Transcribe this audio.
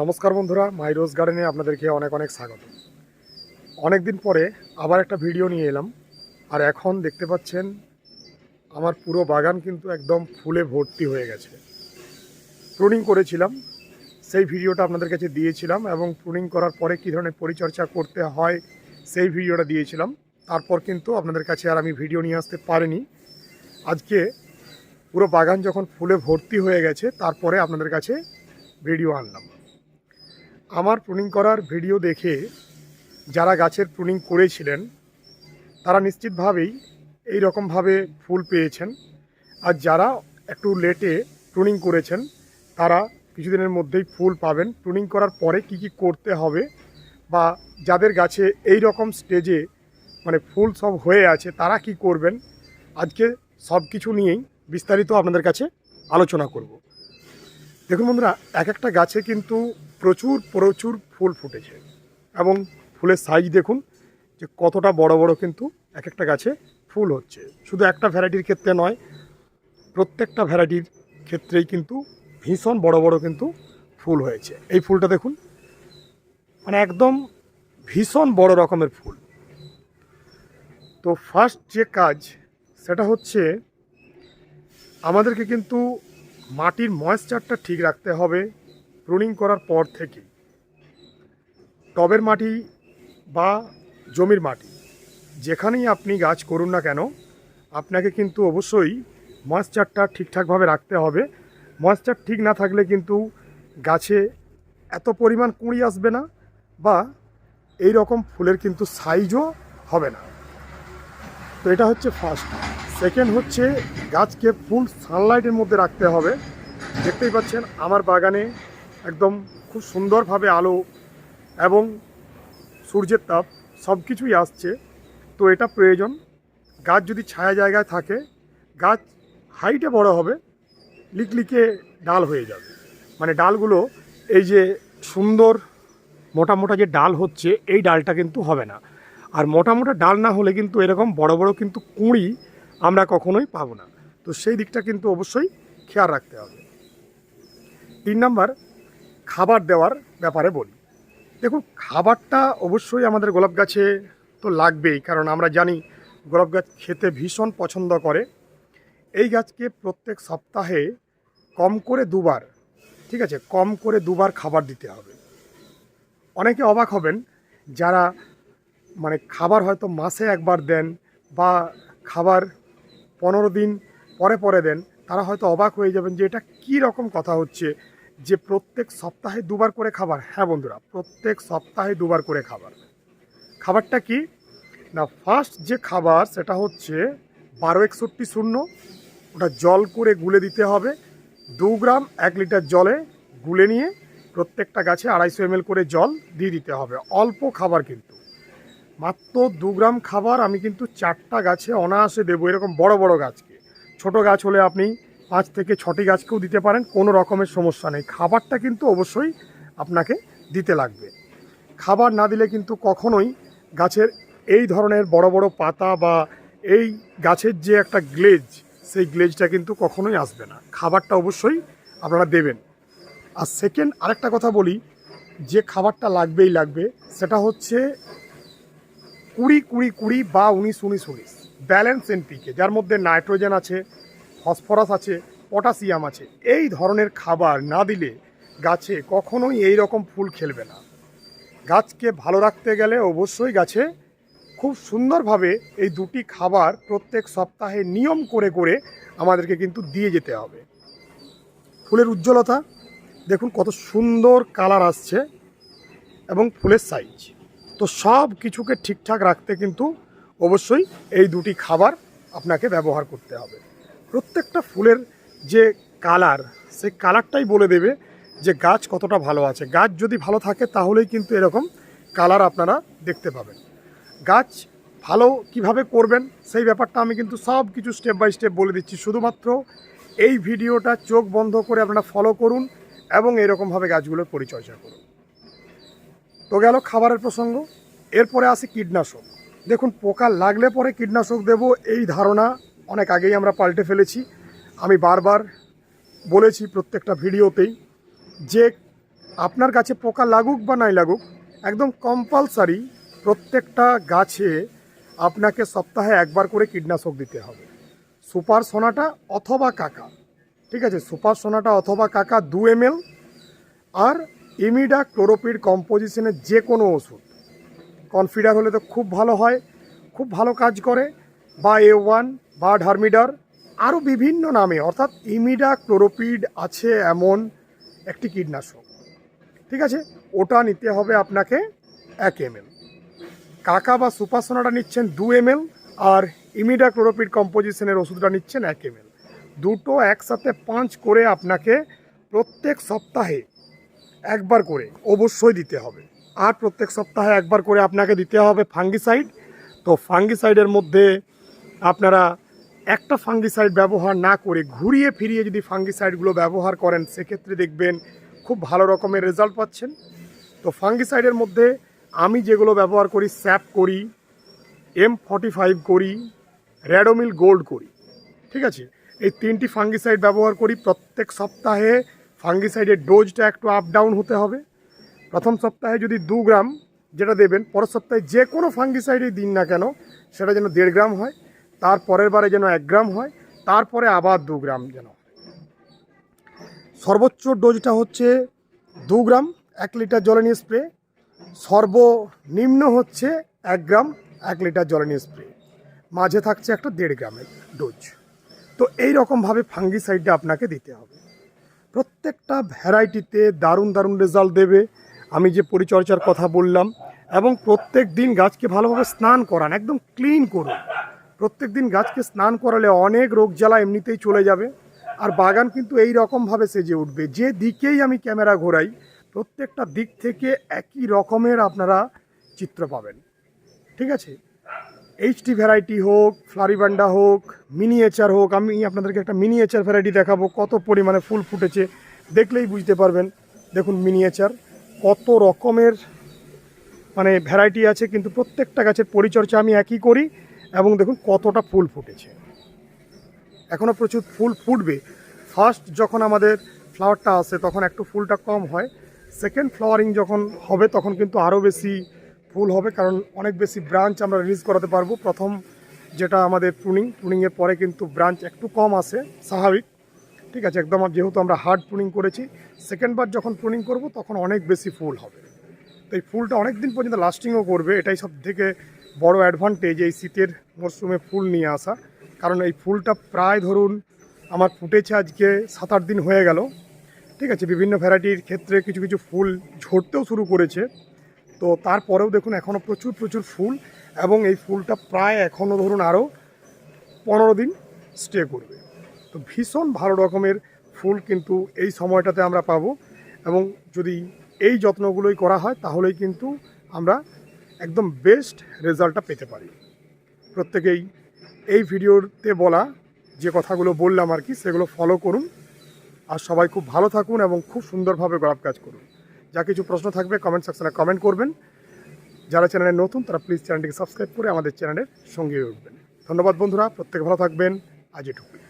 নমস্কার বন্ধুরা, মাই রোজ গার্ডেনে আপনাদেরকে অনেক অনেক স্বাগত। অনেক দিন পরে আবার একটা ভিডিও নিয়ে এলাম, আর এখন দেখতে পাচ্ছেন আমার পুরো বাগান কিন্তু একদম ফুলে ভর্তি হয়ে গেছে। প্রুনিং করেছিলাম, সেই ভিডিওটা আপনাদের কাছে দিয়েছিলাম এবং প্রুনিং করার পরে কী ধরনের পরিচর্যা করতে হয়, সেই ভিডিওটা দিয়েছিলাম। তারপর কিন্তু আপনাদের কাছে আর আমি ভিডিও নিয়ে আসতে পারিনি। আজকে পুরো বাগান যখন ফুলে ভর্তি হয়ে গেছে, তারপরে আপনাদের কাছে ভিডিও আনলাম। আমার প্রুনিং করার ভিডিও দেখে যারা গাছের প্রুনিং করেছিলেন, তারা নিশ্চিতভাবেই এই রকমভাবে ফুল পেয়েছেন। আর যারা একটু লেটে প্রুনিং করেছেন, তারা কিছুদিনের মধ্যেই ফুল পাবেন। প্রুনিং করার পরে কি কি করতে হবে বা যাদের গাছে এই রকম স্টেজে মানে ফুল সব হয়ে আছে, তারা কি করবেন? আজকে সব কিছু নিয়েই বিস্তারিত আপনাদের কাছে আলোচনা করব। দেখুন বন্ধুরা এক একটা গাছে কিন্তু প্রচুর প্রচুর ফুল ফুটেছে। এবং ফুলের সাইজ দেখুন, যে কতটা বড় বড় কিন্তু এক একটা গাছে ফুল হচ্ছে। শুধু একটা ভ্যারাইটির ক্ষেত্রে নয়, প্রত্যেকটা ভ্যারাইটির ক্ষেত্রেই কিন্তু ভীষণ বড় বড় কিন্তু ফুল হয়েছে। এই ফুলটা দেখুন মানে একদম ভীষণ বড় রকমের ফুল। তো ফার্স্ট যে কাজ, সেটা হচ্ছে, আমাদেরকে কিন্তু মাটির ময়েশ্চারটা ঠিক রাখতে হবে প্রুনিং করার পর থেকে। টবের মাটি বা জমির মাটি, যেখানেই আপনি গাছ করুন না কেন, আপনাকে কিন্তু অবশ্যই ময়েশ্চারটা ঠিকঠাকভাবে রাখতে হবে। ময়েশ্চার ঠিক না থাকলে কিন্তু গাছে এত পরিমাণ কুঁড়ি আসবে না বা এই রকম ফুলের কিন্তু সাইজও হবে না। তো এটা হচ্ছে ফার্স্ট সেকেন্ড হচ্ছে গাছকে ফুল সানলাইটের মধ্যে রাখতে হবে। দেখতেই পাচ্ছেন, আমার বাগানে একদম খুব সুন্দরভাবে আলো এবং সূর্যের তাপ সব কিছুই আসছে। তো এটা প্রয়োজন। গাছ যদি ছায়া জায়গায় থাকে, গাছ হাইটে বড় হবে লিকলিকে ডাল হয়ে যাবে। মানে ডালগুলো এই যে সুন্দর মোটা মোটা যে ডাল হচ্ছে, এই ডালটা কিন্তু হবে না। আর মোটা মোটা ডাল না হলে কিন্তু এরকম বড় বড় কিন্তু কুঁড়ি আমরা কখনোই পাবো না। তো সেই দিকটা কিন্তু অবশ্যই খেয়াল রাখতে হবে। তিন নাম্বার, খাবার দেওয়ার ব্যাপারে বলি। দেখুন, খাবারটা অবশ্যই আমাদের গোলাপ গাছে তো লাগবেই, কারণ আমরা জানি গোলাপ গাছ খেতে ভীষণ পছন্দ করে। এই গাছকে প্রত্যেক সপ্তাহে কম করে দুবার, ঠিক আছে, কম করে দুবার খাবার দিতে হবে। অনেকে অবাক হবেন, যারা মানে খাবার হয়তো মাসে একবার দেন বা খাবার পনেরো দিন পরে পরে দেন, তারা হয়তো অবাক হয়ে যাবেন যে এটা কী রকম কথা হচ্ছে, যে প্রত্যেক সপ্তাহে দুবার করে খাবার। হ্যাঁ বন্ধুরা, প্রত্যেক সপ্তাহে দুবার করে খাবার। খাবারটা কি? না ফার্স্ট যে খাবার, সেটা হচ্ছে বারো একষট্টি শূন্য, ওটা জল করে গুলে দিতে হবে। দু গ্রাম এক লিটার জলে গুলে নিয়ে প্রত্যেকটা গাছে আড়াইশো এমএল করে জল দিয়ে দিতে হবে। অল্প খাবার কিন্তু। মাত্র দু গ্রাম খাবার আমি কিন্তু চারটা গাছে অনায়াসে দেবো, এরকম বড় বড় গাছকে। ছোট গাছ হলে আপনি পাঁচ থেকে ছটি গাছকেও দিতে পারেন, কোনো রকমের সমস্যা নেই। খাবারটা কিন্তু অবশ্যই আপনাকে দিতে লাগবে। খাবার না দিলে কিন্তু কখনোই গাছের এই ধরনের বড় বড় পাতা বা এই গাছের যে একটা গ্লেজ, সেই গ্লেজটা কিন্তু কখনোই আসবে না। খাবারটা অবশ্যই আপনারা দেবেন। আর সেকেন্ড আরেকটা কথা বলি, যে খাবারটা লাগবেই লাগবে, সেটা হচ্ছে কুড়ি কুড়ি কুড়ি বা উনিশ উনিশ উনিশ। ব্যালেন্স এনপিকে, যার মধ্যে নাইট্রোজেন আছে, ফসফরাস আছে, পটাশিয়াম আছে, এই ধরনের খাবার না দিলে গাছে কখনোই এই রকম ফুল খেলবে না। গাছকে ভালো রাখতে গেলে অবশ্যই গাছে খুব সুন্দরভাবে এই দুটি খাবার প্রত্যেক সপ্তাহে নিয়ম করে করে আমাদেরকে কিন্তু দিয়ে যেতে হবে। ফুলের উজ্জ্বলতা, দেখুন কত সুন্দর কালার আসছে এবং ফুলের সাইজ তো সব কিছুকে ঠিকঠাক রাখতে কিন্তু অবশ্যই এই দুটি খাবার আপনাকে ব্যবহার করতে হবে। প্রত্যেকটা ফুলের যে কালার, সেই কালারটাই বলে দেবে যে গাছ কতটা ভালো আছে। গাছ যদি ভালো থাকে, তাহলেই কিন্তু এরকম কালার আপনারা দেখতে পাবেন। গাছ ভালো কীভাবে করবেন, সেই ব্যাপারটা আমি কিন্তু সব কিছু স্টেপ বাই স্টেপ বলে দিচ্ছি। শুধুমাত্র এই ভিডিওটা চোখ বন্ধ করে আপনারা ফলো করুন এবং এরকমভাবে গাছগুলোর পরিচর্যা করুন। তো গেল খাবারের প্রসঙ্গ। এরপরে আসি কীটনাশক। দেখুন, পোকা লাগলে পরে কীটনাশক দেব এই ধারণা অনেক আগেই আমরা পাল্টে ফেলেছি। আমি বারবার বলেছি প্রত্যেকটা ভিডিওতেই যে আপনার গাছে পোকা লাগুক বা নাই লাগুক, একদম কম্পালসারি প্রত্যেকটা গাছে আপনাকে সপ্তাহে একবার করে কীটনাশক দিতে হবে। সুপার সোনাটা অথবা কাকা। ঠিক আছে, সুপার সোনাটা অথবা কাকা দু এম আর ইমিডা ক্লোরোপিড কম্পোজিশনের যে কোনো ওষুধ। কনফিডার হলে তো খুব ভালো হয়, খুব ভালো কাজ করে। বা এ ওয়ান বা ডার্মিডার আরও বিভিন্ন নামে, অর্থাৎ ইমিডা ক্লোরোপিড আছে এমন একটি কীটনাশক। ঠিক আছে? ওটা নিতে হবে আপনাকে এক এম কাকা বা সুপারসোনাটা নিচ্ছেন দু এম আর ইমিডা ক্লোরোপিড কম্পোজিশনের ওষুধটা নিচ্ছেন এক এম দুটো একসাথে পাঁচ করে আপনাকে প্রত্যেক সপ্তাহে একবার করে, অবশ্যই দিতে হবে। আর প্রত্যেক সপ্তাহে একবার করে আপনাকে দিতে হবে ফাঙ্গিসাইড তো ফাঙ্গিসাইডের মধ্যে আপনারা একটা ফাঙ্গিসাইড ব্যবহার না করে ঘুরিয়ে ফিরিয়ে যদি ফাঙ্গিসাইডগুলো ব্যবহার করেন, সেক্ষেত্রে দেখবেন খুব ভালো রকমের রেজাল্ট পাচ্ছেন। তো ফাঙ্গিসাইডের মধ্যে আমি যেগুলো ব্যবহার করি, স্যাপ করি এম ফর্টি ফাইভ করি র্যাডোমিল গোল্ড করি, ঠিক আছে? এই তিনটি ফাঙ্গিসাইড ব্যবহার করি প্রত্যেক সপ্তাহে ফাঙ্গিসাইডের ডোজটা একটু আপ ডাউন হতে হবে। প্রথম সপ্তাহে যদি দু গ্রাম যেটা দেবেন, পরের সপ্তাহে যে কোনো ফাঙ্গিসাইডই দিন না কেন, সেটা যেন দেড় গ্রাম হয়, তার পরের বারে যেন এক গ্রাম হয় তারপরে আবার দু গ্রাম যেন। সর্বোচ্চ ডোজটা হচ্ছে দু গ্রাম, এক লিটার জলে নিয়ে স্প্রে সর্বনিম্ন হচ্ছে এক গ্রাম, এক লিটার জলে নিয়ে স্প্রে মাঝে থাকছে একটা দেড় গ্রামের ডোজ। তো এই রকমভাবে ফাঙ্গিসাইডটা আপনাকে দিতে হবে। প্রত্যেকটা ভ্যারাইটিতে দারুণ দারুণ রেজাল্ট দেবে। আমি যে পরিচর্যার কথা বললাম, এবং প্রত্যেক দিন গাছকে ভালোভাবে স্নান করান, একদম ক্লিন করুন। প্রত্যেক দিন গাছকে স্নান করালে অনেক রোগ জ্বালা এমনিতেই চলে যাবে, আর বাগান কিন্তু এই রকমভাবে সেজে উঠবে। যে দিকেই আমি ক্যামেরা ঘোরাই, প্রত্যেকটা দিক থেকে একই রকমের আপনারা চিত্র পাবেন। ঠিক আছে? এইচটি ভ্যারাইটি হোক ফ্লারিবান্ডা হোক মিনিয়েচার হোক, আমি আপনাদেরকে একটা মিনিয়েচার ভ্যারাইটি দেখাবো, কত পরিমাণে ফুল ফুটেছে, দেখলেই বুঝতে পারবেন। দেখুন মিনিয়েচার কত রকমের মানে ভ্যারাইটি আছে, কিন্তু প্রত্যেকটা গাছের পরিচর্যা আমি একই করি, এবং দেখুন কতটা ফুল ফুটেছে। এখনও প্রচুর ফুল ফুটবে। ফার্স্ট যখন আমাদের ফ্লাওয়ারটা আসে, তখন একটু ফুলটা কম হয়। সেকেন্ড ফ্লাওয়ারিং যখন হবে, তখন কিন্তু আরও বেশি ফুল হবে, কারণ অনেক বেশি ব্রাঞ্চ আমরা রিলিজ করাতে পারব। প্রথম যেটা আমাদের প্রুনিং প্রুনিংয়ের পরে কিন্তু ব্রাঞ্চ একটু কম আসে স্বাভাবিক। ঠিক আছে, একদম যেহেতু আমরা হার্ড প্রুনিং করেছি সেকেন্ডবার যখন প্রুনিং করব, তখন অনেক বেশি ফুল হবে। তো এই ফুলটা অনেক দিন পর্যন্ত লাস্টিংও করবে, এটাই সব থেকে বড় অ্যাডভান্টেজ এই শীতের মরশুমে ফুল নিয়ে আসা। কারণ এই ফুলটা প্রায় ধরুন আমার ফুটেছে আজকে সাত আট দিন হয়ে গেল। ঠিক আছে, বিভিন্ন ভ্যারাইটির ক্ষেত্রে কিছু কিছু ফুল ঝরতেও শুরু করেছে। তো তারপরেও দেখুন এখনও প্রচুর প্রচুর ফুল এবং এই ফুলটা প্রায় এখনও ধরুন আরও পনেরো দিন স্টে করবে। তো ভীষণ ভালো রকমের ফুল কিন্তু এই সময়টাতে আমরা পাবো এবং যদি এই যত্নগুলোই করা হয় তাহলেই কিন্তু আমরা একদম বেস্ট রেজাল্টটা পেতে পারি। প্রত্যেকেই এই ভিডিওতে বলা যে কথাগুলো বললাম আর কি, সেগুলো ফলো করুন। আর সবাই খুব ভালো থাকুন এবং খুব সুন্দরভাবে গোলাপ কাজ করুন। যা কিছু প্রশ্ন থাকবে কমেন্ট সেকশনে কমেন্ট করবেন। যারা চ্যানেলে নতুন, তারা প্লিজ চ্যানেলটিকে সাবস্ক্রাইব করে আমাদের চ্যানেলের সঙ্গে উঠবেন ধন্যবাদ বন্ধুরা, প্রত্যেকে ভালো থাকবেন। আজ এটুকুই।